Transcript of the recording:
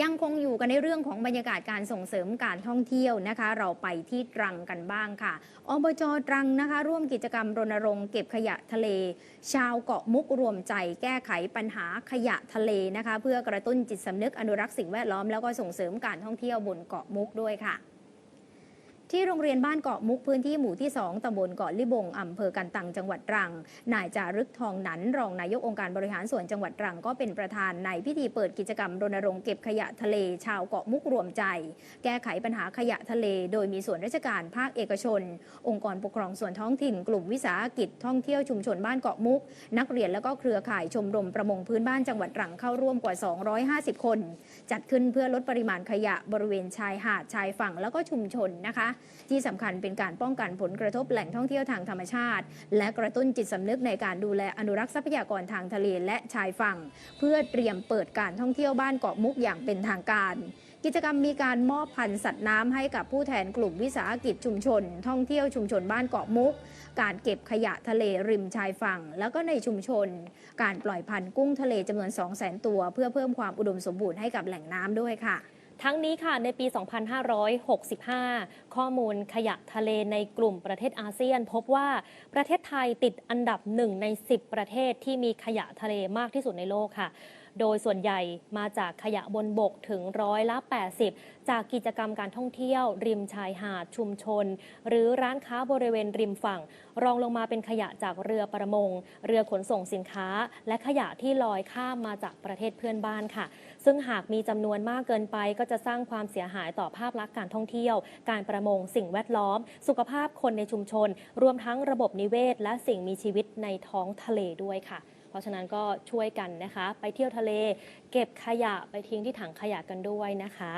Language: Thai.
ยังคงอยู่กันในเรื่องของบรรยากาศการส่งเสริมการท่องเที่ยวนะคะ เราไปที่ตรังกันบ้างค่ะอบจตรังนะคะ ร่วมกิจกรรมรณรงค์เก็บขยะทะเล ชาวเกาะมุกรวมใจแก้ไขปัญหาขยะทะเลนะคะ เพื่อ กระตุ้นจิตสำนึกอนุรักษ์สิ่งแวดล้อมแล้วก็ส่งเสริมการท่องเที่ยวบนเกาะมุกด้วยค่ะ ที่โรงเรียนบ้านเกาะมุกพื้นที่หมู่ที่ 2ตำบลเกาะลิบงอำเภอกันตังจังหวัดตรัง นายจารึกทองหนัน รองนายกองค์การบริหารส่วนจังหวัดตรังก็เป็นประธานในพิธีเปิดกิจกรรมรณรงค์เก็บขยะทะเลชาวเกาะมุกรวมใจ แก้ไขปัญหาขยะทะเล โดยมีส่วนราชการภาคเอกชน องค์กรปกครองส่วนท้องถิ่น กลุ่มวิสาหกิจท่องเที่ยวชุมชนบ้านเกาะมุก นักเรียนและก็เครือข่ายชมรมประมงพื้นบ้านจังหวัดตรังเข้าร่วมกว่า 250 คน จัดขึ้นเพื่อลดปริมาณขยะบริเวณชายหาดชายฝั่งแล้วก็ชุมชนนะคะที่สำคัญเป็นการป้องกันผลกระทบแหล่งท่องเที่ยวทางธรรมชาติ และกระตุ้นจิตสำนึกในการดูแลอนุรักษ์ทรัพยากรทางทะเลและชายฝั่ง เพื่อเตรียมเปิดการท่องเที่ยวบ้านเกาะมุกอย่างเป็นทางการกิจกรรมมีการมอบพันธุ์สัตว์น้ำให้กับผู้แทนกลุ่มวิสาหกิจชุมชน ท่องเที่ยวชุมชนบ้านเกาะมุก การเก็บขยะทะเลริมชายฝั่ง แล้วก็ในชุมชน การปล่อยพันธุ์กุ้งทะเลจำนวน 2 0 0 0 0 0 ตัว เพื่อเพิ่มความอุดมสมบูรณ์ให้กับแหล่งน้ำด้วยค่ะ ทั้งนี้ค่ะในปี 2565 ข้อมูลขยะทะเลในกลุ่มประเทศอาเซียน พบว่าประเทศไทยติดอันดับหนึ่งใน 10 ประเทศที่มีขยะทะเลมากที่สุดในโลกค่ะ โดยส่วนใหญ่มาจากขยะบนบกถึงร้อยละ 80 จากกิจกรรมการท่องเที่ยว ริมชายหาดชุมชน หรือร้านค้าบริเวณริมฝั่ง รองลงมาเป็นขยะจากเรือประมง เรือขนส่งสินค้า และขยะที่ลอยข้ามมาจากประเทศเพื่อนบ้านค่ะ ซึ่งหากมีจำนวนมากเกินไป ก็จะสร้างความเสียหายต่อภาพลักษณ์การท่องเที่ยว การประมงสิ่งแวดล้อม สุขภาพคนในชุมชน รวมทั้งระบบนิเวศ และสิ่งมีชีวิตในท้องทะเลด้วยค่ะ เพราะฉะนั้นก็ช่วยกันนะคะ ไปเที่ยวทะเล เก็บขยะไปทิ้งที่ถังขยะกันด้วยนะคะ